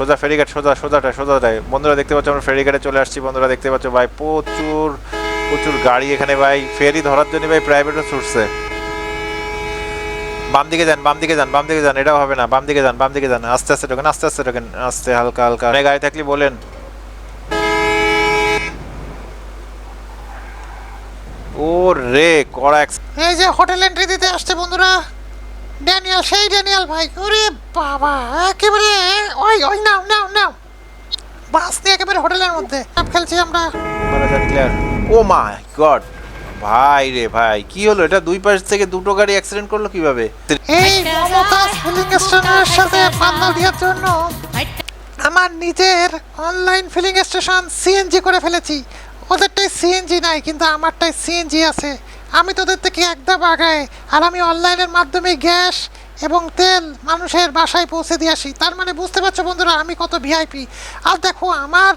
সোজা ফেরিঘাট, সোজা সোজাটায় সোজাটায়। বন্ধুরা দেখতে পাচ্ছ, আমরা ফেরিঘাটে চলে আসছি। বন্ধুরা দেখতে পাচ্ছ, ভাই, প্রচুর প্রচুর গাড়ি এখানে, ভাই। ফেরি ধরার জন্য ভাই, প্রাইভেটও ছুটছে। বাম দিকে যান, বাম দিকে যান, বাম দিকে যান, এটাও হবে না। বাম দিকে যান, বাম দিকে যান। আস্তে আস্তে ঢোকেন, আস্তে আস্তে ঢোকেন, আস্তে, হালকা হালকা। অনেক গাড়ি থাকলে বলেন। ও রে কড়া এই যে, হোটেল এন্ট্রি দিতে আসছে, বন্ধুরা। ড্যানিয়াল সেই ড্যানিয়াল ভাই। ওরে বাবা একেবারে ওই ওই নাও নাও নাও। বাস নিয়ে একেবারে হোটেলের মধ্যে। সব খেলছি আমরা। Oh my God. ভাই রে ভাই কি হলো? এটা দুই পাশ থেকে দুটো গাড়ি অ্যাক্সিডেন্ট করল কীভাবে? এই মমতাজ ফিলিং স্টেশনের সাথে পাল্লা দেওয়ার জন্য আমার নিজের অনলাইন ফিলিং স্টেশন সিএনজি করে ফেলেছি। ওদেরটাই সিএনজি নাই কিন্তু আমারটাই সিএনজি আছে। আমি তোদের থেকে একদম আগায় আর আমি অনলাইনের মাধ্যমে গ্যাস এবং তেল মানুষের বাসায় পৌঁছে দিয়ে আসি। তার মানে বুঝতে পারছ বন্ধুরা, আমি কত ভিআইপি আর দেখো, আমার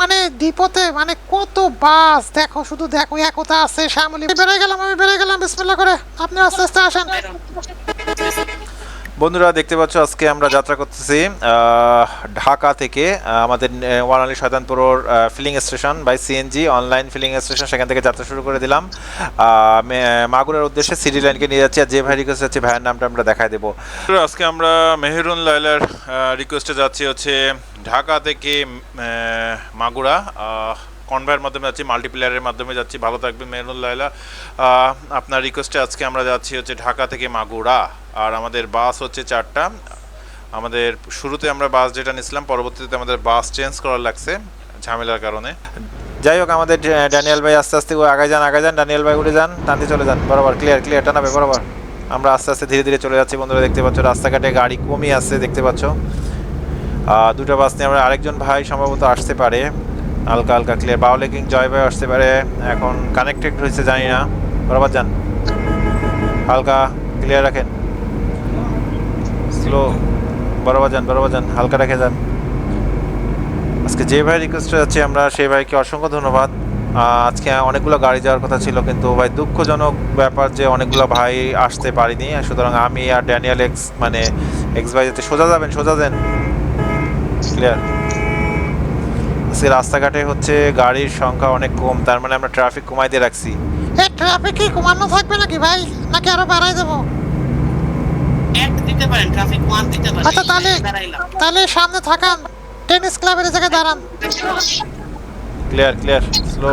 মানে ডিপোতে মানে কত বাস। দেখো, শুধু দেখো, একতা আছে, শ্যামলি। বেড়ে গেলাম আমি, বেড়ে গেলাম বিসমিল্লা করে। আপনি আস্তে আস্তে আসেন। বন্ধুরা, দেখতে পাচ্ছ আজকে আমরা যাত্রা করতেছি ঢাকা থেকে আমাদের ওয়ানালি Shaitanpur filling station by CNG online filling station সেখান থেকে যাত্রা শুরু করে দিলাম। মাগুরার উদ্দেশ্যে সিটি লাইনকে নিয়ে যাচ্ছি, আর যে ভাই রিকোয়েস্ট আছে, ভাইয়ের নামটা আমরা দেখাই দেবো। আজকে আমরা মেহেরুন লাইলার রিকোয়েস্টে যাচ্ছি হচ্ছে ঢাকা থেকে মাগুরা কনভয়ের মাধ্যমে যাচ্ছি মাল্টিপ্লেয়ারের মাধ্যমে যাচ্ছি। ভালো মেহরুন লাইলা আপনার রিকোয়েস্টে আজকে আমরা যাচ্ছি হচ্ছে ঢাকা থেকে মাগুরা। আর আমাদের বাস হচ্ছে চারটা। আমাদের শুরুতে আমরা বাস যেটা নিয়েছিলাম, পরবর্তীতে আমাদের বাস চেঞ্জ করা লাগছে ঝামেলার কারণে। যাই হোক, আমাদের ড্যা- ড্যানিয়েল ভাই আস্তে আস্তে আগে যান, আগায় যান। ড্যানিয়েল ভাই উঠে যান, টানতে চলে যান। বরাবর ক্লিয়ার ক্লিয়ার টানাবে বরাবর। আমরা আস্তে আস্তে ধীরে ধীরে চলে যাচ্ছি, বন্ধুরা দেখতে পাচ্ছ, রাস্তাঘাটে গাড়ি কমই আসছে দেখতে পাচ্ছ। দুটো বাস নিয়ে আমরা আরেকজন ভাই সম্ভবত আসতে পারে। হালকা হালকা ক্লিয়ার বাউলে কিং জয় ভাই আসতে পারে? এখন কানেক্টেড হয়েছে, জানি না। বরাবর যান। হালকা ক্লিয়ার রাখেন। স্লো বরাবর যান বরাবর যান। হালকা রেখে যান। আজকে যে ভাই রিকোয়েস্ট যাচ্ছে আমরা, সেই ভাইকে অসংখ্য ধন্যবাদ। আজকে অনেকগুলো গাড়ি যাওয়ার কথা ছিল, কিন্তু ভাই দুঃখজনক ব্যাপার যে অনেকগুলো ভাই আসতে পারিনি। সুতরাং আমি আর ড্যানিয়েল এক্স মানে এক্স ভাই যাতে সোজা যাবেন, সোজা দেন ক্লিয়ার আজকে রাস্তাঘাটে হচ্ছে গাড়ির সংখ্যা অনেক কম তার মানে আমরা ট্রাফিক কমাই দিয়ে রাখছি। এই ট্রাফিক কি কমানো থাকবে নাকি ভাই? নাকি আরও বাড়াই দেবো? এক দিতে পারেন ট্রাফিক ওয়ান দিতে পারেন। আচ্ছা তাহলে তাহলে সামনে থাকান টেনিস ক্লাবের জায়গায় দাঁড়ান। ক্লিয়ার ক্লিয়ার স্লো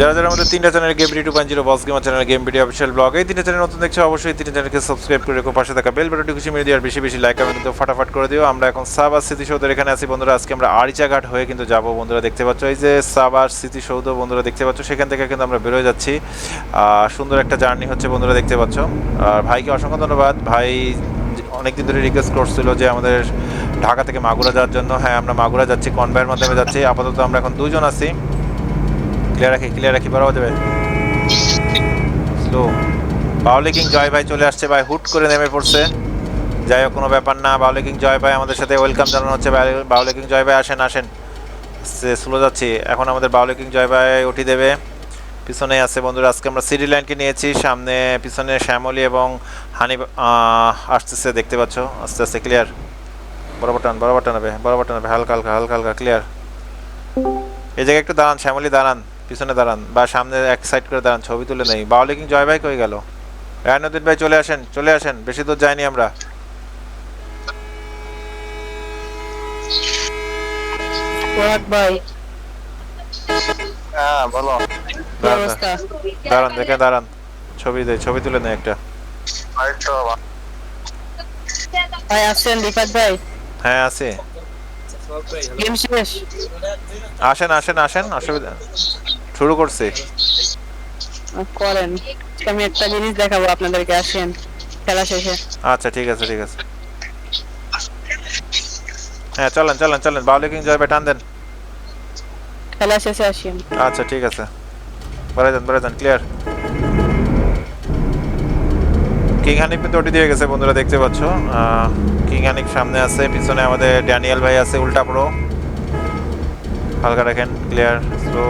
যারা যারা আমাদের তিনটা channel game two point zero boss gamer channel game video official vlog এই তিনটা চ্যানেল নতুন দেখছ অবশ্যই তিনটা চ্যানেলকে সাবস্ক্রাইব করে রেখো, পাশে থাকা বেল বাটনটি খুশি মেরে দিও, আর বেশি বেশি লাইক কমেন্ট কিন্তু ফাটাফাট করে দিও। আমরা এখন সাবার স্মৃতিসৌধের এখানে আছি বন্ধুরা, আজকে আমরা আরিচা ঘাট হয়ে কিন্তু যাব বন্ধুরা, দেখতে পাচ্ছ এই যে সাবার স্মৃতিসৌধ বন্ধুরা, দেখতে পাচ্ছ সেখান থেকে কিন্তু আমরা বেরোয় যাচ্ছি। সুন্দর একটা জার্নি হচ্ছে বন্ধুরা, দেখতে পাচ্ছ। আর ভাইকে অসংখ্য ধন্যবাদ। ভাই অনেকদিন ধরে রিকোয়েস্ট করছিল যে আমাদের ঢাকা থেকে মাগুরা যাওয়ার জন্য। হ্যাঁ আমরা মাগুরা যাচ্ছি কনভয়ের মাধ্যমে যাচ্ছি। আপাতত আমরা এখন দুজন আছি। ক্লিয়ার রাখি ক্লিয়ার রাখি বরাবর যাবে স্লো বাউলি কিং জয় ভাই চলে আসছে ভাই, হুট করে নেমে পড়ছে। যাই হোক, কোনো ব্যাপার না, বাউলি কিং জয় ভাই আমাদের সাথে ওয়েলকাম জানানো হচ্ছে। বাউলি- বাউলি কিং জয় ভাই আসেন আসেন। স্লো যাচ্ছি। এখন আমাদের বাউলি কিং জয় ভাই উঠি দেবে। পিছনে আছে বন্ধুরা, আজকে আমরা সিডি লাইনকে নিয়েছি। সামনে, পিছনে শ্যামলি এবং হানি আসতেছে, দেখতে পাচ্ছ? আস্তে আস্তে ক্লিয়ার বরাবর টান বরাবর টানাবে বরাবর টানাবে হালকা হালকা হালকা হালকা ক্লিয়ার এই জায়গায় একটু দাঁড়ান, শ্যামলি, দাঁড়ান। পিছনে দাঁড়ান বা সামনে এক সাইড করে দাঁড়ান ছবি তুলে নেই। বাউলি কিং জয় ভাই কই গেল? রায়নুদ্দিন ভাই চলে আসেন চলে আসেন বেশি দূর যাইনি আমরা। ভাই। হ্যাঁ বলো। দাঁড়ান দেখে দাঁড়ান। ছবি দেয় ছবি তুলে নেই একটা। ভাই আসছেন রিফাত ভাই। হ্যাঁ আছে আসেন আসেন আসেন অসুবিধা শুরু করছি। করেন। আমি একটা জিনিস দেখাবো আপনাদেরকে আসেন। খেলা শেষে। আচ্ছা ঠিক আছে ঠিক আছে। হ্যাঁ চলেন চলেন চলেন। বাউলি কিং জয় টান দেন। খেলা শেষে আসেন। আচ্ছা ঠিক আছে। বেড়ে যান বেড়ে যান ক্লিয়ার কিং হানিফ কিন্তু ওটি দিয়ে গেছে বন্ধুরা দেখতে পাচ্ছ। কিং হানিফ সামনে আছে পিছনে আমাদের ড্যানিয়েল ভাই আছে উল্টা প্রো হালকা রাখেন ক্লিয়ার স্লো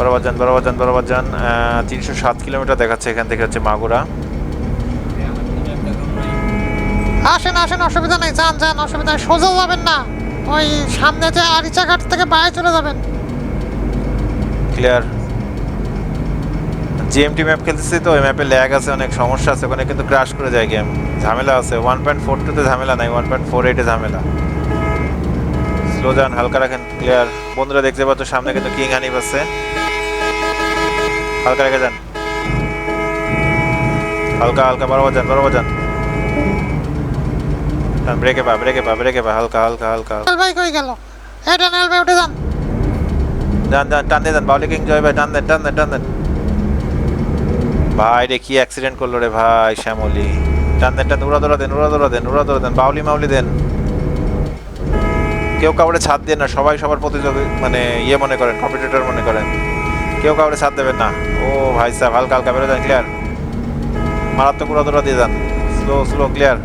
বরাবর যান বরাবর যান বরাবর যান তিনশো সাত কিলোমিটার দেখাচ্ছে এখান থেকে হচ্ছে মাগুরা। আসেন আসেন অসুবিধা নেই যান যান অসুবিধা নেই সোজা যাবেন না। ওই সামনে যে আরিচা ঘাট থেকে বাইরে চলে যাবেন। ক্লিয়ার জিএমটি ম্যাপ খেলতেছি তো ওই ম্যাপে ল্যাগ আছে অনেক সমস্যা আছে ওখানে কিন্তু ক্রাশ করে যায় গেম ঝামেলা আছে ওয়ান পয়েন্ট ফোর টুতে ঝামেলা নাই ওয়ান পয়েন্ট ফোর এইটে ঝামেলা। স্লো যান হালকা রাখেন ক্লিয়ার বন্ধুরা দেখতে পাচ্ছ সামনে কিন্তু কিং হানিফ আছে হালকা রেখে যান। হালকা হালকা বরাবর যান বরাবর যান। ব্রেকে পা ব্রেকে পা ব্রেকে পা হালকা হালকা হালকা। ভাই কই গেল? এটা নেল ভাই উঠে যান। যান যান টান দিয়ে যান বাউলি কিং জয় ভাই টান দেন টান দেন টান দেন। ভাই রে কি অ্যাক্সিডেন্ট করল রে ভাই শ্যামলি। টান দেন টান উড়া দৌড়া দেন উড়া দৌড়া দেন উড়া দৌড়া দেন বাউলি মাউলি দেন। কেউ কাউরে ছাদ দেন না সবাই সবার প্রতিযোগী মানে ইয়ে মনে করেন কম্পিটিটর মনে করেন। কেউ কাউরে ছাদ দেবেন না। ও ভাই সাহেব হালকা হালকা বেরো যান ক্লিয়ার মারাত্মক উড়া দৌড়া দিয়ে যান। স্লো স্লো ক্লিয়ার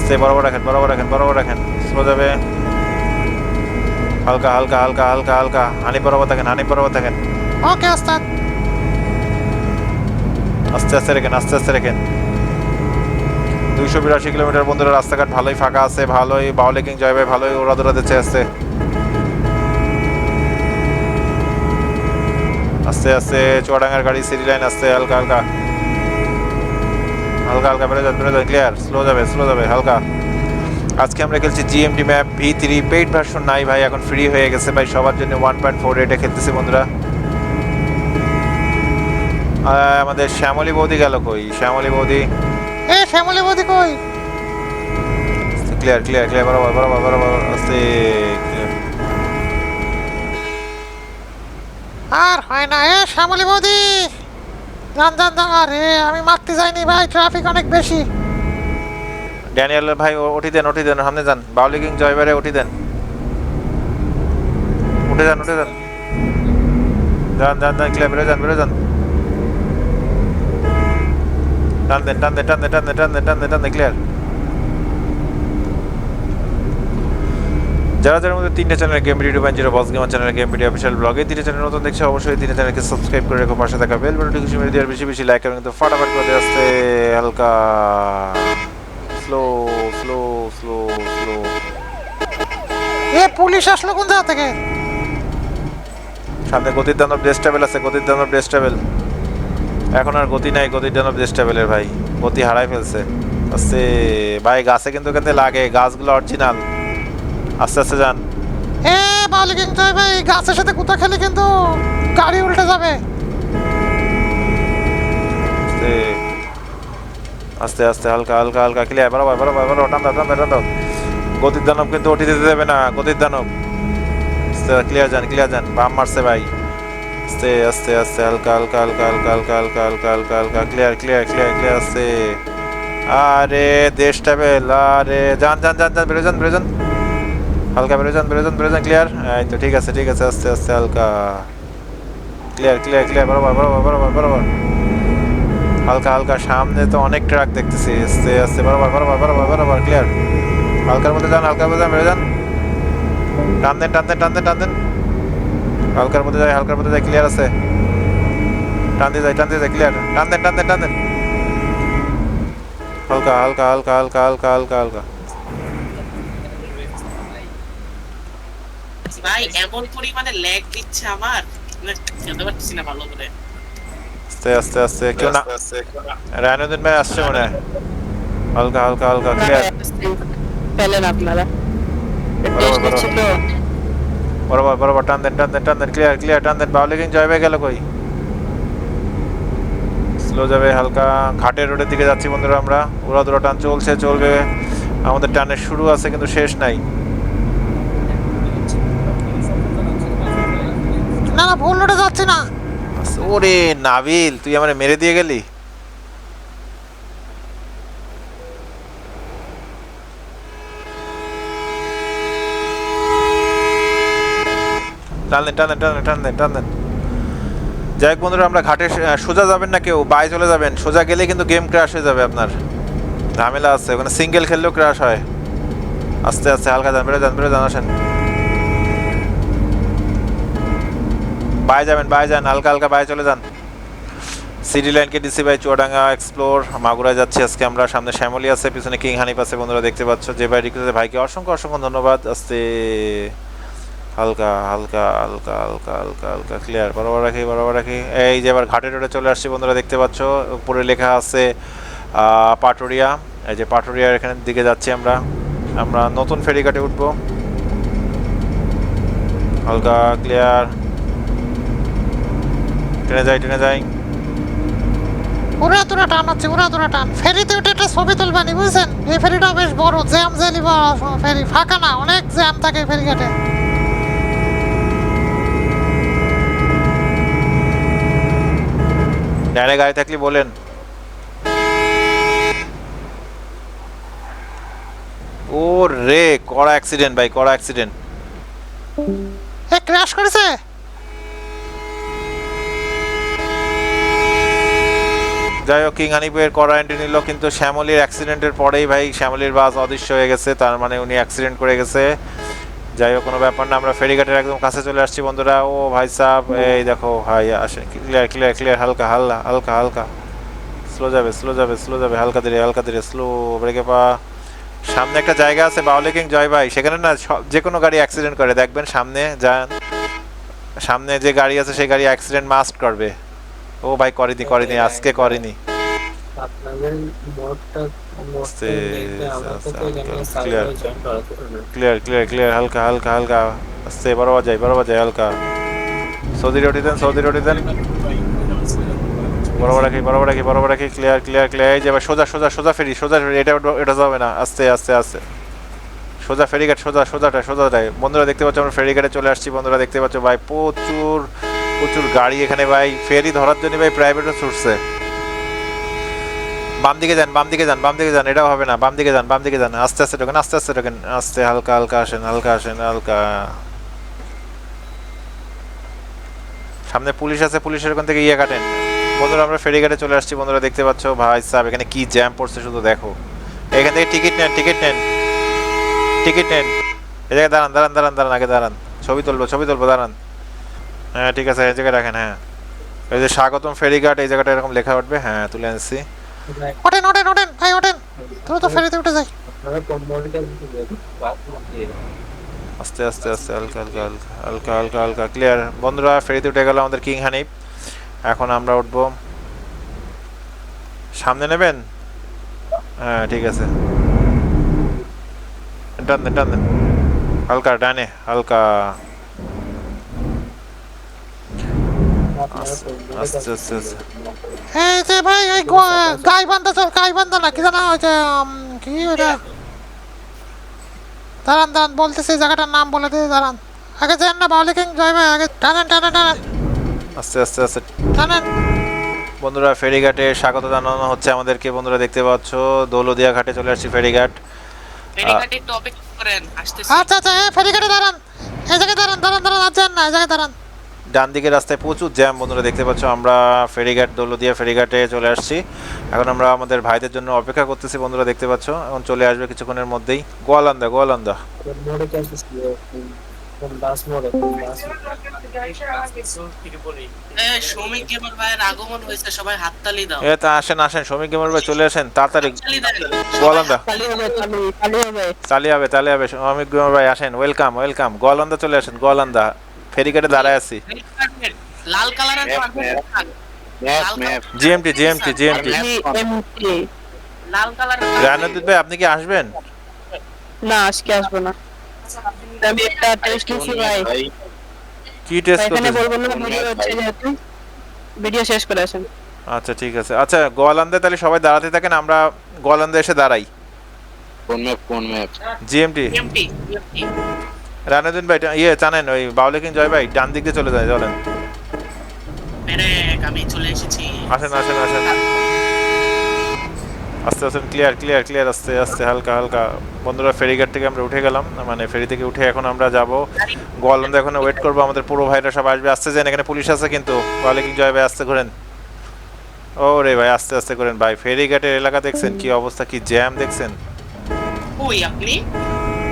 স্টে বরাবর রাখেন বরাবর রাখেন বরাবর রাখেন। স্লো যাবে। হালকা হালকা হালকা হালকা হালকা। হানি বরাবর থাকেন হানি বরাবর থাকেন। ওকে ওস্তাদ। আস্তে আস্তে রেখেন আস্তে আস্তে রেখেন। দুইশো বিরাশি কিলোমিটার বন্ধুরা রাস্তাঘাট ভালোই ফাঁকা আছে ভালোই বাউলে কিং জয় ভাই ভালোই ওরা দৌড়া দিচ্ছে আসতে। আস্তে আস্তে চুয়াডাঙ্গার গাড়ি সিটি লাইন আসছে হালকা হালকা। হালকা হালকা যান বেরো যান ক্লিয়ার স্লো যাবে স্লো যাবে হালকা। আজকে আমরা খেলছি GMT map V three paid version নাই ভাই এখন ফ্রি হয়ে গেছে ভাই সবার জন্য ওয়ান পয়েন্ট ফোর এটা খেলতেছি বন্ধুরা। আমাদের শ্যামলী বৌদি গেল কই? শ্যামলী বৌদি। এ শ্যামলি বৌদি কই? ক্লিয়ার ক্লিয়ার ক্লিয়ার বরাবর বরাবর বরাবর আস্তে। হয় না, এ শ্যামলি বৌদি। যান যান যান আরে, আমি মারতে যাইনি ভাই ট্রাফিক অনেক বেশি। ড্যানিয়েল, ভাই উঠি দেন উঠি দেন, সামনে যান। বাউলি কিং জয়বারে উঠি দেন। উঠে যান উঠে যান। যান যান যান ক্লিয়ার বেরো যান বেরো যান। টান দেন টান দেন টান দেন টান দেন টান দেন টান দেন ক্লিয়ার যারা যারা মধ্যে তিনটে channel game video point zero boss gamer channel game video official ব্লগে তিনটে চ্যানেল নতুন দেখছে অবশ্যই তিনটে চ্যানেলকে সাবস্ক্রাইব করে রেখো পাশে থাকা বেল খুশি মেরে দেওয়ার বেশি বেশি লাইক এবং কিন্তু ফাটাফাট করে আসতে হালকা। স্লো স্লো স্লো স্লো এ পুলিশ আসলো কোন জায়গা থেকে? সামনে গতির দানব ডেস্টেবল আছে গতির দানব ডেস্টেবল এখন আর গতি নাই গতির দানব ডেস্টেবলের ভাই। গতি হারাই ফেলছে। আস্তে ভাই গাছে কিন্তু এখানে লাগে গাছগুলো অরিজিনাল আস্তে আস্তে যান এ বাউলি কিং জয় ভাই গাছের সাথে কুতা খেলে কিন্তু গাড়ি উল্টে যাবে আস্তে আস্তে হালকা হালকা হালকা ক্লিয়ার বরাবর বরাবর বরাবর টান দাও টান দাও গতির দানব কিন্তু ওটি দিতে দেবে না গতির দানব ক্লিয়ার যান ক্লিয়ার যান বাম মারছে ভাই আস্তে আস্তে আস্তে হালকা হালকা হালকা হালকা হালকা হালকা হালকা হালকা হালকা ক্লিয়ার ক্লিয়ার ক্লিয়ার ক্লিয়ার আস্তে আরে দেশ ট্যাবেল আরে যান যান যান যান বেরো যান বেরো যান হালকা বেরো যান বেরো যান ক্লিয়ার এই তো ঠিক আছে ঠিক আছে, আস্তে আস্তে হালকা। ক্লিয়ার ক্লিয়ার ক্লিয়ার বরাবর বরাবর বরাবর বরাবর। হালকা হালকা, সামনে তো অনেক ট্রাক দেখতেছি। আস্তে আস্তে, বরাবর বরাবর বরাবর বরাবর ক্লিয়ার হালকার মধ্যে যান, হালকার মধ্যে যান যান। টান দেন টান দেন টান দেন টান দেন। হালকার মধ্যে যায় হালকার মধ্যে যায় ক্লিয়ার আছে। টান দিয়ে যায় টান দিয়ে যায় ক্লিয়ার টান দেন টান দেন টান দেন। হালকা হালকা হালকা হালকা হালকা হালকা হালকা। ভাই এমন পরিমাণে ল্যাগ দিচ্ছে আমার। খেলতে পারতেছি না ভালো করে। আস্তে আস্তে আস্তে কেউ না রায়নুদ্দিন ভাই আসছে মনে হয়। হালকা হালকা হালকা ক্লিয়ার ফেলেন আপনারা। বরাবর, বরাবর টান দেন টান দেন টান দেন ক্লিয়ার ক্লিয়ার টান দেন। বাউলি কিং জয় ভাই গেল কই? স্লো যাবে হালকা। ঘাটের রোডের দিকে যাচ্ছি বন্ধুরা আমরা। উড়া দুরা টান চলছে চলবে। আমাদের টানের শুরু আছে কিন্তু শেষ নাই না না ভুল রোডে যাচ্ছি না। ওরে নাবিল, তুই আমার মেরে দিয়ে গেলি? টান দেন টান দেন টান দেন টান দেন টান দেন। যাই হোক বন্ধুরা, আমরা ঘাটে সোজা যাবেন না কেউ বাই চলে যাবেন। সোজা গেলে কিন্তু গেম ক্র্যাশ হয়ে যাবে আপনার। ঝামেলা আছে, ওখানে সিঙ্গেল খেললেও ক্র্যাশ হয়। আস্তে আস্তে, হালকা যান, বেরো যান বেরো যান বাই যাবেন, বাই যান, হালকা হালকা বাই চলে যান। সিডি লাইনকে DC by Chuadanga explore Magura যাচ্ছি আজকে আমরা, সামনে শ্যামলি আছে, পিছনে কিং হানিফ আছে বন্ধুরা দেখতে পাচ্ছ, যে ভাই রিকোয়েস্ট ভাইকে অসংখ্য অসংখ্য ধন্যবাদ, আস্তে। হালকা হালকা হালকা হালকা হালকা হালকা ক্লিয়ার বরাবর রাখি বরাবর রাখি। এই যে এবার ঘাটে টোটে চলে আসছি, বন্ধুরা দেখতে পাচ্ছ, উপরে লেখা আছে পাটুরিয়া। এই যে পাটুরিয়ার এখানে দিকে যাচ্ছি আমরা আমরা নতুন ফেরিঘাটে উঠবো। হালকা ক্লিয়ার ট্রেনে যাই ট্রেনে যাই। উড়া দুরা টান হচ্ছে উড়া দুরা টান। ফেরিতে উঠে একটা ছবি তুলবানি বুঝছেন? এই ফেরিটা বেশ বড় জ্যাম জ্যালি ফেরি ফাঁকা না অনেক জ্যাম থাকে ফেরিঘাটে ডাইনে গাড়ি থাকলে বলেন। ও রে কড়া অ্যাক্সিডেন্ট ভাই কড়া অ্যাক্সিডেন্ট এ ক্র্যাশ করেছে? যাই হোক কিং হানিফের কড়া এন্ট্রি নিল, কিন্তু শ্যামলির অ্যাক্সিডেন্টের পরেই ভাই শ্যামলির বাস অদৃশ্য হয়ে গেছে, তার মানে উনি অ্যাক্সিডেন্ট করে গেছে। যাই হোক, কোনো ব্যাপার না, আমরা ফেরিঘাটের একদম কাছে চলে আসছি বন্ধুরা। ও ভাই সাহ এই দেখো ভাই, আসেন ক্লিয়ার ক্লিয়ার ক্লিয়ার হালকা হালকা হালকা হালকা। স্লো যাবে স্লো যাবে স্লো যাবে, হালকা ধীরে হালকা ধীরে স্লো ব্রেকে পা। সামনে একটা জায়গা আছে, বাউলে কিং জয় ভাই, সেখানে না যে কোনো গাড়ি অ্যাক্সিডেন্ট করে, দেখবেন সামনে, যান। সামনে যে গাড়ি আছে, সেই গাড়ি অ্যাক্সিডেন্ট মাস্ট করবে। ও ভাই করেনি করেনি আজকে করেনি। ক্লিয়ার ক্লিয়ার ক্লিয়ার হালকা হালকা হালকা। আস্তে বরাবর যাই বরাবর যাই হালকা। সৌদি রুটি দেন সৌদি রুটি দেন। বরাবর রাখি বরাবর রাখি বরাবর রাখি। ক্লিয়ার ক্লিয়ার ক্লিয়ার এই যে সোজা সোজা সোজা ফেরি সোজা ফেরি এটা এটা যাবে না। আস্তে আস্তে আস্তে। সোজা ফেরিঘাট সোজা সোজাটায় সোজাটায়। বন্ধুরা দেখতে পাচ্ছ আমরা ফেরিঘাটে চলে আসছি। বন্ধুরা দেখতে পাচ্ছ ভাই প্রচুর প্রচুর গাড়ি এখানে ভাই ফেরি ধরার জন্য ভাই প্রাইভেটও ছুটছে। বাম দিকে যান, বাম দিকে যান, বাম দিকে যান, এটাও হবে না, বাম দিকে যান, বাম দিকে যান, আস্তে আস্তে ঢোকেন, আস্তে আস্তে ঢোকেন, আস্তে, হালকা হালকা আসেন হালকা আসেন, হালকা। সামনে পুলিশ আছে, পুলিশের ওখান থেকে ইয়ে কাটেন। বন্ধুরা, আমরা ফেরিঘাটে চলে আসছি, বন্ধুরা দেখতে পাচ্ছ, ভাই সাহেব, এখানে কি জ্যাম পড়ছে শুধু দেখো। এখান থেকে টিকিট নেন টিকিট নেন টিকিট নেন। জায়গায় দাঁড়ান দাঁড়ান দাঁড়ান দাঁড়ান, আগে দাঁড়ান। ছবি তুলবো ছবি তুলবো, দাঁড়ান। হ্যাঁ ঠিক আছে এই জায়গায় রাখেন হ্যাঁ। এই যে স্বাগতম ফেরিঘাট এই জায়গাটা এরকম লেখা উঠবে হ্যাঁ তুলে আনছি। ওঠেন ওঠেন ওঠেন ভাই ওঠেন। দ্রুত ফেরিতে উঠে যাই। আস্তে আস্তে আস্তে হালকা হালকা হালকা হালকা হালকা হালকা ক্লিয়ার বন্ধুরা ফেরিতে উঠে গেল আমাদের কিং হানিফ। এখন আমরা উঠবো। সামনে নেবেন? হ্যাঁ ঠিক আছে। টান দেন টান দেন। হালকা ডানে হালকা। আস্তে আস্তে আস্তে। এই যে ভাই ওই গো- গাইবান্ধা চল গাইবান্ধা না কি জানা ওই যে কি ওটা? দাঁড়ান দাঁড়ান বলতেছি জায়গাটার নাম বলে দিয়ে দাঁড়ান। আগে যান না বাউলি কিং জয় ভাই আগে টানেন টানেন টানেন। আস্তে আস্তে আস্তে। টানেন। বন্ধুরা ফেরিঘাটে স্বাগত জানানো হচ্ছে আমাদেরকে বন্ধুরা দেখতে পাচ্ছ দৌলদিয়া ঘাটে চলে আসছি ফেরিঘাট। ফেরিঘাটে একটু অপেক্ষা করেন আসতেছি। আচ্ছা আচ্ছা এই ফেরিঘাটে দাঁড়ান এই জায়গায় দাঁড়ান দাঁড়ান দাঁড়ান আর যান না এই জায়গায় দাঁড়ান। ডান দিকের রাস্তায় প্রচুর জ্যাম বন্ধুরা দেখতে পাচ্ছ আমরা ফেরিঘাট দৌলদিয়া ফেরিঘাটে চলে আসছি। এখন আমরা আমাদের ভাইদের জন্য অপেক্ষা করতেছি বন্ধুরা দেখতে পাচ্ছ। এখন চলে আসবে কিছুক্ষণের মধ্যেই। গোয়ালান্দা গোয়ালান্দা। আসেন আসেন শ্রমিক গেমার ভাই চলে আসেন তাড়াতাড়ি। গোয়ালান্দা। চালু হবে চালু চালু হবে। চালি হবে তালে হবে শ্রমিক গেমার ভাই আসেন ওয়েলকাম ওয়েলকাম গোয়ালান্দা চলে আসেন গোয়ালান্দা। ফেরিঘাটে দাঁড়ায় আছি। লাল কালারের জিএমটি জিএমটি জিএমটি লাল। কালারের রায়নদীপ ভাই আপনি কি আসবেন? না আজকে আসব না। আমি একটা টেস্ট নিছি ভাই। কি টেস্ট এখানে বলব না ভিডিও হচ্ছে যেহেতু। ভিডিও শেষ করে আসেন। আচ্ছা ঠিক আছে। আচ্ছা গোয়ালান্দায় তাহলে সবাই দাঁড়াতে থাকেন আমরা গোয়ালান্দা এসে দাঁড়াই। কোন ম্যাপ কোন map? GMT MT MT Ranuddin ভাই ইয়ে জানেন ওই বাউলেকিন জয় ভাই ডান দিক দিয়ে চলে যায় চলেন। আমি চলে এসেছি। আসেন আসেন আসেন। আস্তে আস্তে ক্লিয়ার ক্লিয়ার ক্লিয়ার আস্তে আস্তে হালকা হালকা। বন্ধুরা ফেরিঘাট থেকে আমরা উঠে গেলাম মানে ফেরি থেকে উঠে এখন আমরা যাব। গোয়ালন্দা এখন ওয়েট করব আমাদের পুরো ভাইরা সব আসবে। আসতে যান এখানে পুলিশ আছে কিন্তু। ওয়ালেকিং জয় ভাই আস্তে করেন ও রে ভাই আস্তে আস্তে করেন ভাই ফেরিঘাটের এলাকা দেখছেন? কি অবস্থা কি জ্যাম দেখছেন? ওই আপনি?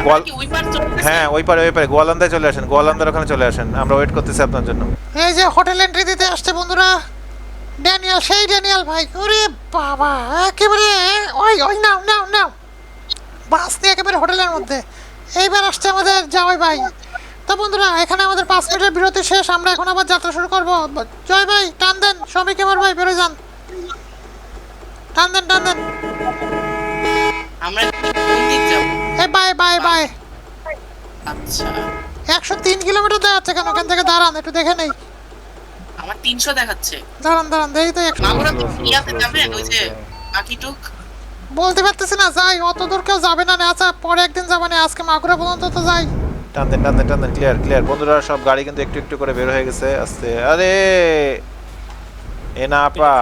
গোয়াল কি ওই পার চলতেছেন? হ্যাঁ ওই পারে ওই পারে গোয়ালন্দায় চলে আসেন গোয়ালন্দার ওখানে চলে আসেন। আমরা ওয়েট করতেছি আপনার জন্য। এই যে হোটেল এন্ট্রি দিতে আসছে বন্ধুরা। ড্যানিয়েল সেই ড্যানিয়েল ভাই। ওরে বাবা একেবারে ওই ওই নাও নাও নাও। বাস নিয়ে একেবারে হোটেলের মধ্যে। এইবার আসছে আমাদের জামাই ভাই। তো বন্ধুরা এখানে আমাদের পাঁচ মিনিটের বিরতি শেষ। আমরা এখন আবার যাত্রা শুরু করব। জয় ভাই টান দেন। শ্রমিক এবার ভাই বেরোয় যান। টান দেন টান দেন। আমরা কি কোন দিক যাব এই বাই বাই বাই আচ্ছা। একশো তিন কিলোমিটার দেখাচ্ছে কেন? ওখান থেকে দাঁড়ান একটু দেখে নেই। আমার তিনশো দেখাচ্ছে। দাঁড়ান দাঁড়ান দেখি তো একশো। ইয়াতে যাবেন ওই যে বাকিটুক। বলতে পারতেছি না যাই অত দূর কেউ যাবে না না আচ্ছা পরে একদিন যাবে না আজকে মাগুরা পর্যন্ত তো যাই। টান দেন টান দেন টান দেন ক্লিয়ার ক্লিয়ার বন্ধুরা সব গাড়ি কিন্তু একটু একটু করে বের হয়ে গেছে আস্তে। আরে! এ না আপা।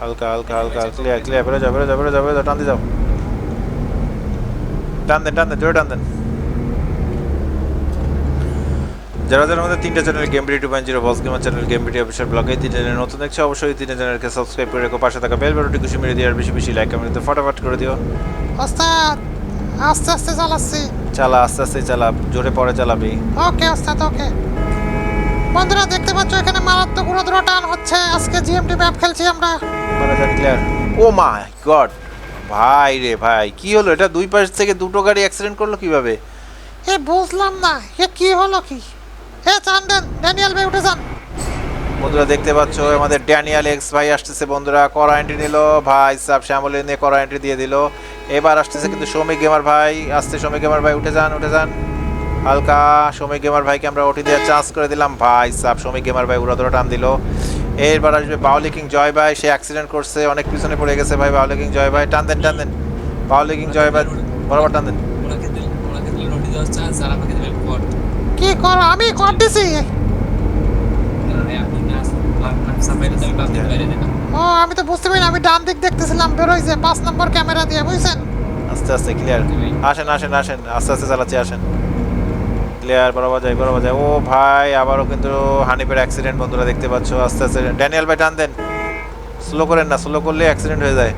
হালকা হালকা হালকা ক্লিয়ার ক্লিয়ার বেরো যাও বেরো যাও বেরো যাও বেরো যাও টান দিয়ে যাও। টান দেন টান দেন জোরে টান দেন। যারা যারা আমাদের তিনটা channel game BD two point zero boss gamer channel game BD official ব্লগে তিন চ্যানেল নতুন দেখছে অবশ্যই তিন চ্যানেলকে সাবস্ক্রাইব করে রেখো পাশে থাকা বেল বাটনটি খুশি মেরে দিও আর বেশি বেশি লাইক কমেন্ট ফটাফট করে দিও। ওস্তাদ আস্তে আস্তে চালাচ্ছি। চালা আস্তে আস্তে চালা জোরে পরে চালাবি। ওকে ওস্তাদ ওকে। বন্ধুরা দেখতে পাচ্ছ এখানে মারাত্মক উড়োদুরো টান হচ্ছে। আজকে জিএমটি ম্যাপ খেলছি আমরা। মানে জানি ক্লিয়ার ও মাই গড ভাই রে ভাই কি হলো? এটা দুই পাশ থেকে দুটো গাড়ি অ্যাক্সিডেন্ট করল কীভাবে? এ বুঝলাম না। এ কি হলো কি? এ চান দেন ড্যানিয়েল ভাই উঠে যান। বন্ধুরা দেখতে পাচ্ছ আমাদের ড্যানিয়াল এক্স ভাই আসতেছে। বন্ধুরা করা এন্ট্রি নিল। ভাই সাব শ্যামলে নিয়ে করা এন্ট্রি দিয়ে দিল। এবার আসতেছে কিন্তু সৌমিক গেমার ভাই। আসতে সৌমিক গেমার ভাই উঠে যান উঠে যান। হালকা সৌমিক গেমার ভাইকে আমরা ওটি দেওয়ার চান্স করে দিলাম। ভাই সাব সৌমিক গেমার ভাই উড়া ধরে টান দিল। এরবার আসবে বাউলি কিং জয় ভাই সে অ্যাক্সিডেন্ট করছে অনেক পিছনে পড়ে গেছে ভাই বাউলি কিং জয় ভাই। টান দেন টান দেন। বাউলি কিং জয় ভাই বরাবর টান দেন। কি করো? আমি কর দিছি। ও আমি তো বুঝতে পারি না, আমি ডান দিক দেখতেছিলাম বেরোইছে পাঁচ নম্বর ক্যামেরা দিয়ে বুঝছেন? আস্তে আস্তে ক্লিয়ার আসেন আসেন আসেন আস্তে আস্তে চালাচ্ছি আসেন। ক্লিয়ার বরাবর যায় বরাবর যায় ও ভাই আবারও কিন্তু হানিপের অ্যাক্সিডেন্ট বন্ধুরা দেখতে পাচ্ছ আস্তে আস্তে। ড্যানিয়েল ভাই টান দেন। স্লো করেন না স্লো করলে অ্যাক্সিডেন্ট হয়ে যায়।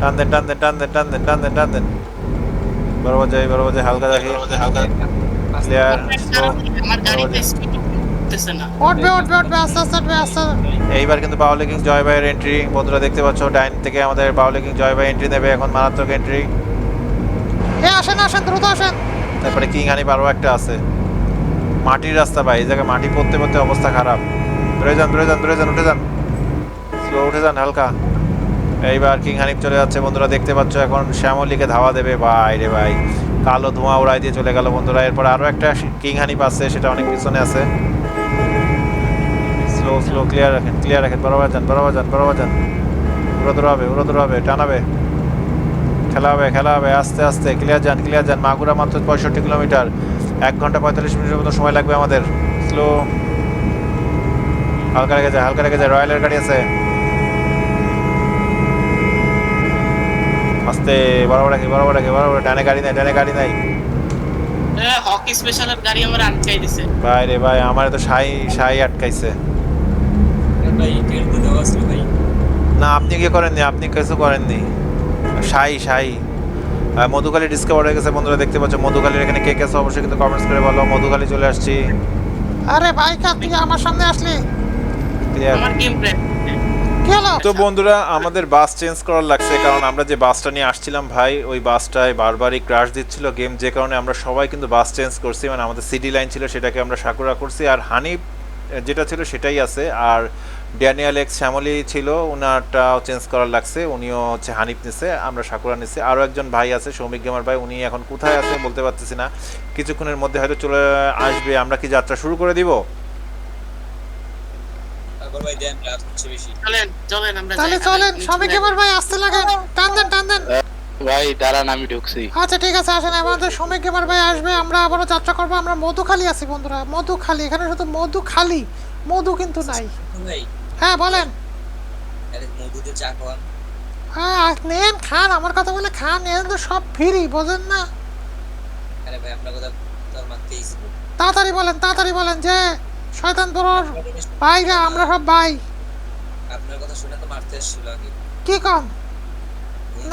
টান দেন টান দেন টান দেন টান দেন টান দেন টান দেন। বরাবর যায় বরাবর যায় হালকা দেখি। হালকা ক্লিয়ার। এইবার কিন্তু বাউলি কিং জয় ভাইয়ের এন্ট্রি বন্ধুরা দেখতে পাচ্ছ ডাইন থেকে আমাদের বাউলি কিং জয় ভাই এন্ট্রি নেবে এখন মারাত্মক এন্ট্রি আসেন আসেন দ্রুত আসেন। তারপরে কিং হানিফ আরও একটা আছে। মাটির রাস্তা ভাই, এই জায়গায় মাটি পড়তে পড়তে অবস্থা খারাপ। দূরে যান দূরে যান দূরে যান, উঠে যান। স্লো উঠে যান হালকা। এইবার কিং হানিফ চলে যাচ্ছে, বন্ধুরা দেখতে পাচ্ছ এখন শ্যামলিকে ধাওয়া দেবে। ভাই রে ভাই, কালো ধোঁয়া উড়াই দিয়ে চলে গেল বন্ধুরা। এরপর আরও একটা কিং হানিফ আছে সেটা অনেক পিছনে আছে। স্লো স্লো ক্লিয়ার রাখেন ক্লিয়ার রাখেন। বরাবর যান বরাবর যান বরাবর যান। উড়ো দৌড় হবে উড়ো দৌড় হবে টানাবে। খেলা হবে খেলা হবে আস্তে আস্তে। ক্লিয়ার যান ক্লিয়ার যান। মাগুরা মাত্র পঁয়ষট্টি কিলোমিটার। এক ঘণ্টা পঁয়তাল্লিশ মিনিটের মতো সময় লাগবে আমাদের। স্লো হালকা রেখে যায় হালকা রেখে যায়। রয়্যালের গাড়ি আছে। আস্তে বরাবর রাখি বরাবর রাখি বরাবর ডানে গাড়ি নাই ডানে গাড়ি নাই। এ, হকি স্পেশালের গাড়ি আমার আটকাই দিছে। ভাই রে ভাই আমার তো সাই সাই আটকাইছে। না আপনি কি করেননি? আপনি কিছু করেননি। সাই সাই মধুখালী ডিসকভার হয়ে গেছে বন্ধুরা দেখতে পাচ্ছ মধুখালীর এখানে কে কেছে অবশ্যই কিন্তু কমেন্টস করে বলো। মধুখালী চলে আসছি। আরে ভাই তুই আমার সামনে আসলি? আমার গেম কি তো বন্ধুরা আমাদের বাস চেঞ্জ করার লাগছে কারণ আমরা যে বাসটা নিয়ে আসছিলাম ভাই ওই বাসটায় বারবারই ক্রাশ দিচ্ছিল গেম যে কারণে আমরা সবাই কিন্তু বাস চেঞ্জ করছি মানে আমাদের সিটি লাইন ছিল সেটাকে আমরা সাকুরা করছি আর হানিফ যেটা ছিল সেটাই আছে আর ড্যানিয়াল এক্স শ্যামলি ছিল ওনারটাও চেঞ্জ করার লাগছে উনিও হচ্ছে হানিফ নিছে আমরা সাকুরা নিছি। আরও একজন ভাই আছে সৌমিক গেমার ভাই উনি এখন কোথায় আছে বলতে পারতেছি না। কিছুক্ষণের মধ্যে হয়তো চলে আসবে আমরা কি যাত্রা শুরু করে দিব? আমরা তাহলে যাই। চলেন সবাই কেবল ভাই আসতে লাগেন। টান দেন টান দেন। ভাই দাঁড়ান আমি ঢুকছি। আচ্ছা ঠিক আছে আসেন আমাদের সময় কেবার ভাই আসবে আমরা আবারও যাত্রা করব। আমরা মধুখালি আছি বন্ধুরা মধুখালি এখানে শুধু মধুখালি মধু কিন্তু নাই। ভাই হ্যাঁ বলেন। মধুতে চা খাওয়ান। হ্যাঁ নেন খান আমার কথা বলে খান নেন তো সব ফ্রি বোঝেন না। আরে ভাই আপনার কথা তাড়াতাড়ি বলেন তাড়াতাড়ি বলেন যে শয়তান তোর ভাইরা আমরা সব ভাই। আপনার কথা শুনে তো মারতে আসছিল আগে। কি কম?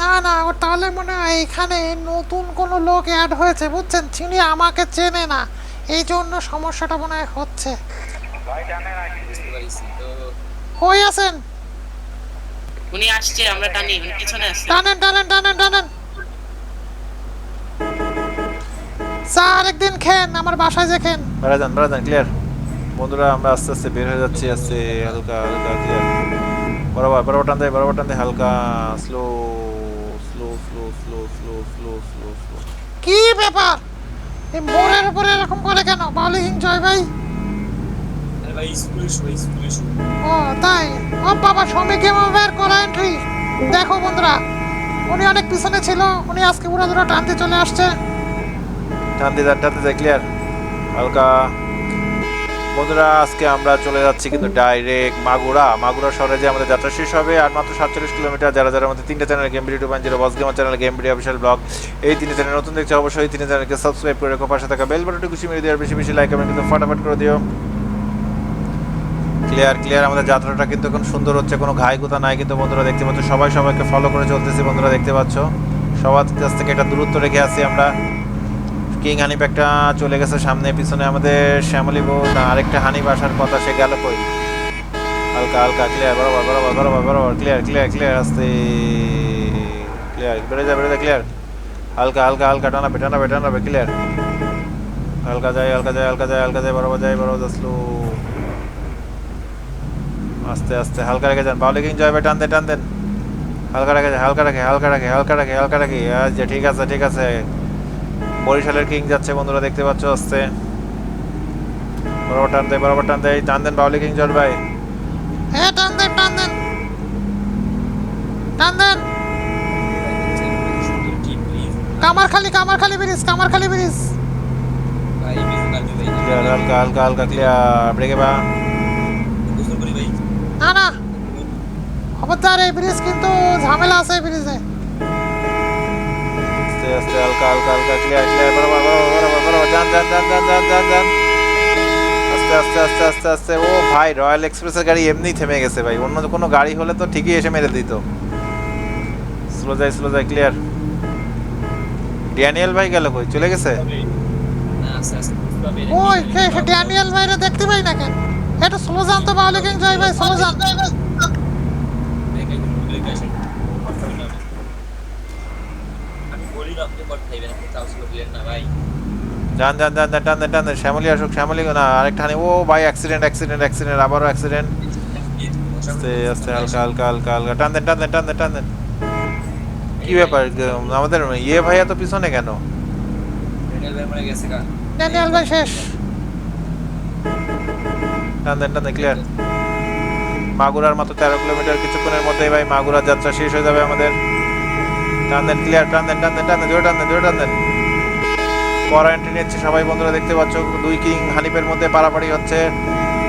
না না ও তাহলে মনে হয় এখানে নতুন কোনো লোক অ্যাড হয়েছে বুঝছেন? তিনি আমাকে চেনে না। এই জন্য সমস্যাটা মনে হয় হচ্ছে। বুঝতে পারিছি তো কই আছেন? উনি আসছে আমরা টানি উনি পিছনে আসছে। টানেন টানেন টানেন টানেন। চা আরেকদিন খেন আমার বাসায় যে খেন। বেড়া যান বেড়া যান ক্লিয়ার বন্ধুরা আমরা আস্তে আস্তে বের হয়ে যাচ্ছি আস্তে হালকা হালকা ক্লিয়ার বরাবর বরাবর টান দেয় বরাবর টান দেয় হালকা slow slow slow slow slow slow slow slow কি ব্যাপার? এই মোড়ের উপরে এরকম করে কেন? বাউলিং জয় ভাই। ও তাই? ও বাবা শ্রমিক গেমের করা এন্ট্রি দেখো বন্ধুরা উনি অনেক পিছনে ছিল উনি আজকে উড়া দুরা টানতে চলে আসছে। টান দিয়ে যান টান যায় ক্লিয়ার হালকা। বন্ধুরা আজকে আমরা চলে যাচ্ছি কিন্তু ডাইরেক্ট মাগুরা। মাগুরা শহরে যে আমাদের যাত্রা শেষ হবে আর মাত্র সাতচল্লিশ কিলোমিটার। যারা যারা আমাদের তিনটে channel game video two point zero boss gamer channel game video official vlog এই তিনটে চ্যানেল নতুন দেখছে অবশ্যই তিনটে চ্যানেলকে সাবস্ক্রাইব করে রেখো পাশে থাকা বেল বাটনটি খুশি মেরে দেওয়ার বেশি বেশি লাইক কমেন্ট কিন্তু ফটাফট করে দিও। ক্লিয়ার ক্লিয়ার আমাদের যাত্রাটা কিন্তু এখন সুন্দর হচ্ছে, কোনো ঘাই কোথা নাই কিন্তু বন্ধুরা দেখতে পাচ্ছ, সবাই সবাইকে ফলো করে চলতেছি বন্ধুরা দেখতে পাচ্ছ। সবার কাছ থেকে একটা দূরত্ব রেখে আছি আমরা। কিং হানিফ একটা চলে গেছে সামনে, পিছনে আমাদের শ্যামলি বউ, না, আরেকটা হানিফ আসার কথা, সে গেল কই? হালকা হালকা ক্লিয়ার বরাবর বরাবর বরাবর বরাবর ক্লিয়ার ক্লিয়ার ক্লিয়ার আসতে। ক্লিয়ার বেড়ে যা বেড়ে যা ক্লিয়ার হালকা হালকা হালকা টানাবে টানাবে টানাবে ক্লিয়ার হালকা যায় হালকা যায় হালকা যায় হালকা যায়, বরাবর যায়, বরাবর স্লো আস্তে আস্তে হালকা রেখে যান। বাউলি কিং জয় ভাই টান দেন টান দেন। হালকা রাখে হালকা রাখে হালকা রাখে হালকা রাখে হালকা রাখে। আচ্ছা ঠিক আছে ঠিক আছে। বরিশালের কিং যাচ্ছে বন্ধুরা দেখতে পাচ্ছ আস্তে। বরাবর টান দেয় বরাবর টান দেয়। টান দেন বাউলি কিং জল ভাই। হ্যাঁ টান দেন টান দেন। টান দেন। Kamarkhali Kamarkhali bridge Kamarkhali bridge. হালকা হালকা হালকা ক্লিয়ার ব্রেকে বা গোসল করি ভাই না না খবরদার এই ব্রিজ কিন্তু ঝামেলা আছে এই ব্রিজে আস্তে আস্তে হালকা হালকা হালকা ক্লিয়ার ক্লিয়ার বরাবর বরাবর বরাবর বরাবর যান যান যান যান যান যান যান। আস্তে আস্তে আস্তে আস্তে আস্তে ও ভাই রয়্যাল এক্সপ্রেসের গাড়ি এমনিই থেমে গেছে ভাই অন্য কোনো গাড়ি হলে তো ঠিকই এসে মেরে দিত। স্লো যায় স্লো যায় ক্লিয়ার ড্যানিয়েল ভাই গেল কই? চলে গেছে? ওই ড্যানিয়েল ভাইরে দেখতে পাই না কেন? একটু স্লো যান তো বাউলি কিং জয় ভাই স্লো যান আমি বলি না আপনি পর খাইবেন আপনি তাও ছিল না ভাই। যান যান যান যান টান টান শ্যামলি আসুক শ্যামলি না আরেকটা হানি ও ভাই অ্যাক্সিডেন্ট অ্যাক্সিডেন্ট অ্যাক্সিডেন্ট আবারও অ্যাক্সিডেন্ট আস্তে আস্তে হালকা হালকা হালকা হালকা টান দেন টান দেন টান দেন টান দেন। কি ব্যাপার আমাদের ইয়ে ভাইয়া তো পিছনে কেন? ড্যানিয়েল ভাই শেষ। টান দেন টান দেন ক্লিয়ার মাগুরার মাত্র তেরো কিলোমিটার কিছুক্ষণের মধ্যেই ভাই মাগুরার যাত্রা শেষ হয়ে যাবে আমাদের। টান দেন ক্লিয়ার টান দেন টান দেন টান দেন জোরে টান দেন জোরে টান দেন কোয়ারেন্টাইন নিচ্ছে, সবাই বন্ধুরা দেখতে পাচ্ছ, দুই কিং হানিফের মধ্যে পারাপাড়ি হচ্ছে।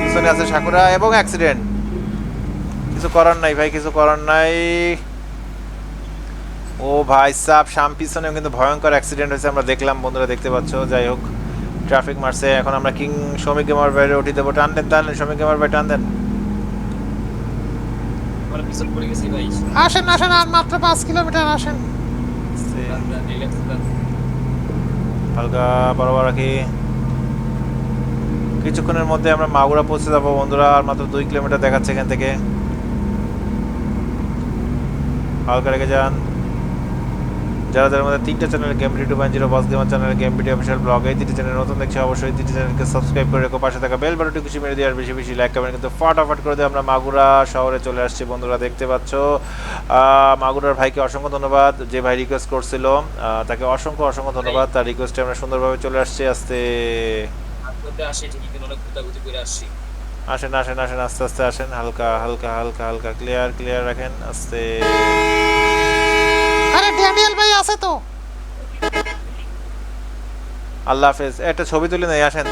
পিছনে আছে সাকুরা এবং অ্যাক্সিডেন্ট কিছু করার নাই ভাই, কিছু করার নাই। ও ভাই সাপ শাম পিছনেও কিন্তু ভয়ঙ্কর অ্যাক্সিডেন্ট হয়েছে, আমরা দেখলাম, বন্ধুরা দেখতে পাচ্ছ, যাই হোক। ট্রাফিক মারছে, এখন আমরা কিং শ্রমিক গেমার বাইরে উঠে দেবো। টান দেন টান দেন শ্রমিক গেমার ভাই টান দেন আমার পিছন পড়ে গেছি ভাই আসেন আসেন আর মাত্র পাঁচ কিলোমিটার আসেন। হালকা বরাবর রাখি। কিছুক্ষণের মধ্যে আমরা মাগুরা পৌঁছে যাব বন্ধুরা আর মাত্র দুই কিলোমিটার দেখাচ্ছে এখান থেকে। হালকা রেখে যান। যারা যারা আমাদের তিনটা channel game video two point zero boss gamer channel game video official vlog এই তিনটে চ্যানেল নতুন দেখছে অবশ্যই তিনটে চ্যানেলকে সাবস্ক্রাইব করে রেখো পাশে থাকা বেল বাটনটি খুশি মেরে দিয়ে আর বেশি বেশি লাইক কমেন্ট কিন্তু ফটাফট করে দিয়ে আমরা মাগুরা শহরে চলে আসছি বন্ধুরা দেখতে পাচ্ছ। মাগুরার ভাইকে অসংখ্য ধন্যবাদ যে ভাই রিকোয়েস্ট করছিল। তাকে অসংখ্য অসংখ্য ধন্যবাদ তার রিকোয়েস্টে আমরা সুন্দরভাবে চলে আসছি আস্তে। আসেন আসেন আসেন আস্তে আস্তে আসেন হালকা হালকা হালকা হালকা ক্লিয়ার ক্লিয়ার রাখেন আস্তে। ড্যানিয়েল ভাই আছে তো। আল্লাহ হাফেজ একটা ছবি তুলে নেই আসেন।